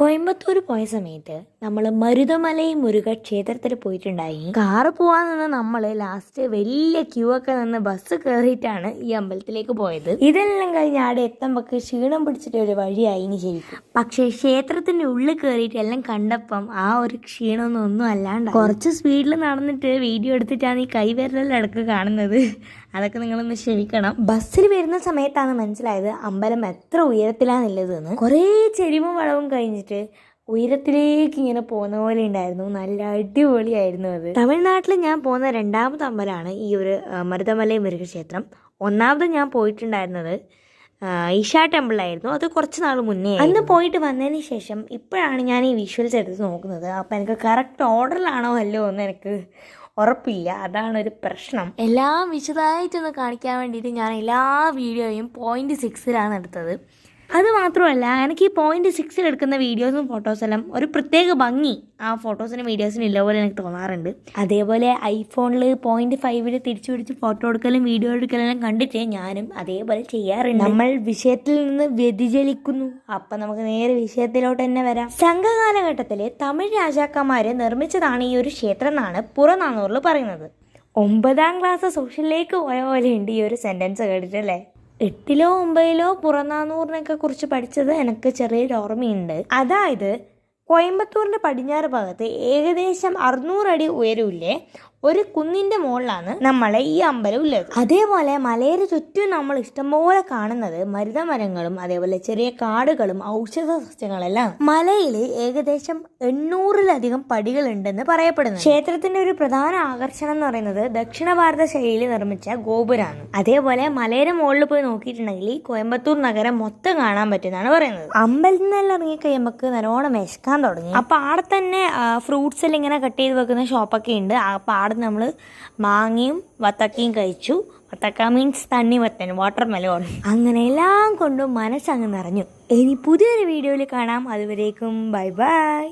കോയമ്പത്തൂർ പോയ സമയത്ത് നമ്മൾ മരുതമലൈ മുരുക ക്ഷേത്രത്തിൽ പോയിട്ടുണ്ടായി. കാറ് പോവാൻ നിന്ന് നമ്മൾ ലാസ്റ്റ് വലിയ ക്യൂ ഒക്കെ നിന്ന് ബസ് കയറിയിട്ടാണ് ഈ അമ്പലത്തിലേക്ക് പോയത്. ഇതെല്ലാം കഴിഞ്ഞ് അവിടെ എത്തുമ്പോൾ ക്ഷീണം പിടിച്ചിട്ട് ഒരു വഴിയായിന് ശരിക്കും. പക്ഷേ ക്ഷേത്രത്തിന്റെ ഉള്ളിൽ കയറിയിട്ട് എല്ലാം കണ്ടപ്പം ആ ഒരു ക്ഷീണമൊന്നും ഒന്നും അല്ലാണ്ട് കുറച്ച് സ്പീഡിൽ നടന്നിട്ട് വീഡിയോ എടുത്തിട്ടാണ് ഈ കൈവരലടക്ക് കാണുന്നത്. അതൊക്കെ നിങ്ങളൊന്ന് ക്ഷമിക്കണം. ബസ്സിൽ വരുന്ന സമയത്താണ് മനസ്സിലായത് അമ്പലം എത്ര ഉയരത്തിലാണുള്ളത് കുറേ ചെരിവും വളവും കഴിഞ്ഞിട്ട് ഉയരത്തിലേക്ക് ഇങ്ങനെ പോകുന്ന പോലെ ഉണ്ടായിരുന്നു. നല്ല അടിപൊളിയായിരുന്നു അത്. തമിഴ്നാട്ടിൽ ഞാൻ പോകുന്ന രണ്ടാമത്തെ അമ്പലമാണ് ഈ ഒരു മരുതമലൈ മൃഗക്ഷേത്രം ഒന്നാമത് ഞാൻ പോയിട്ടുണ്ടായിരുന്നത് ഈഷ ടെമ്പിളായിരുന്നു അത് കുറച്ച് നാൾ മുന്നേ അന്ന് പോയിട്ട് വന്നതിന് ശേഷം ഇപ്പോഴാണ് ഞാൻ ഈ വിഷ്വൽസ് എടുത്ത് നോക്കുന്നത്. അപ്പം എനിക്ക് കറക്റ്റ് ഓർഡറിലാണോ അല്ലോ എന്ന് എനിക്ക് ഉറപ്പില്ല. അതാണ് ഒരു പ്രശ്നം. എല്ലാം വിശദമായിട്ടൊന്ന് കാണിക്കാൻ വേണ്ടിയിട്ട് ഞാൻ എല്ലാ വീഡിയോയും പോയിന്റ് സിക്സിലാണ് എടുത്തത്. അത് മാത്രമല്ല എനിക്ക് ഈ പോയിന്റ് സിക്സിൽ എടുക്കുന്ന വീഡിയോസും ഫോട്ടോസെല്ലാം ഒരു പ്രത്യേക ഭംഗി ആ ഫോട്ടോസിനും വീഡിയോസിനും ഇല്ല പോലെ എനിക്ക് തോന്നാറുണ്ട്. അതേപോലെ ഐഫോണിൽ പോയിന്റ് ഫൈവിൽ തിരിച്ചു പിടിച്ച് ഫോട്ടോ എടുക്കലും വീഡിയോ എടുക്കലെല്ലാം കണ്ടിട്ട് ഞാനും അതേപോലെ ചെയ്യാറുണ്ട്. നമ്മൾ വിഷയത്തിൽ നിന്ന് വ്യതിചലിക്കുന്നു. അപ്പം നമുക്ക് നേരെ വിഷയത്തിലോട്ട് തന്നെ വരാം. സംഘകാലഘട്ടത്തിൽ തമിഴ് രാജാക്കന്മാര് നിർമ്മിച്ചതാണ് ഈ ഒരു ക്ഷേത്രം എന്നാണ് പുറനാന്നൂറിൽ പറയുന്നത്. ഒമ്പതാം ക്ലാസ് സോഷ്യലിലേക്ക് പോയ ഉണ്ട് ഈ ഒരു സെന്റൻസ് കേട്ടിട്ടല്ലേ? എട്ടിലോ ഒമ്പതിലോ പുറനാനൂറിനൊക്കെ കുറിച്ച് പഠിച്ചത് എനിക്ക് ചെറിയൊരു ഓർമ്മയുണ്ട്. അതായത് കോയമ്പത്തൂരിന്റെ പടിഞ്ഞാറ് ഭാഗത്ത് ഏകദേശം അറുന്നൂറടി ഉയരമില്ലേ? ഒരു കുന്നിന്റെ മുകളിലാണ് നമ്മളെ ഈ അമ്പലം ഉള്ളത്. അതേപോലെ മലയുടെ ചുറ്റും നമ്മൾ ഇഷ്ടംപോലെ കാണുന്നത് മരുതമരങ്ങളും അതേപോലെ ചെറിയ കാടുകളും ഔഷധ സസ്യങ്ങളെല്ലാം. മലയിൽ ഏകദേശം എണ്ണൂറിലധികം പടികളുണ്ടെന്ന് പറയപ്പെടുന്നു. ക്ഷേത്രത്തിന്റെ ഒരു പ്രധാന ആകർഷണം എന്ന് പറയുന്നത് ദക്ഷിണ ഭാരത ശൈലിയിൽ നിർമ്മിച്ച ഗോപുരമാണ് അതേപോലെ മലയുടെ മുകളിൽ പോയി നോക്കിയിട്ടുണ്ടെങ്കിൽ ഈ കോയമ്പത്തൂർ നഗരം മൊത്തം കാണാൻ പറ്റുന്നതാണ് പറയുന്നത്. അമ്പലത്തിൽ നിന്നെല്ലാം ഇറങ്ങിക്കഴിയുമ്പോൾ നല്ലോണം വിശക്കാൻ തുടങ്ങി. അപ്പൊ ആടെ തന്നെ ഫ്രൂട്ട്സ് എല്ലാം ഇങ്ങനെ കട്ട് ചെയ്ത് വെക്കുന്ന ഷോപ്പൊക്കെ ഉണ്ട്. അപ്പൊ ആടെ നമ്മൾ മാങ്ങയും വത്തക്കയും കഴിച്ചു. വത്തക്ക മീൻസ് തണ്ണിമത്തൻ വാട്ടർ മെലോൺ അങ്ങനെ എല്ലാം കൊണ്ടും മനസ്സങ്ങ് നിറഞ്ഞു. ഇനി പുതിയൊരു വീഡിയോയിൽ കാണാം. അതുവരേക്കും ബൈ ബൈ.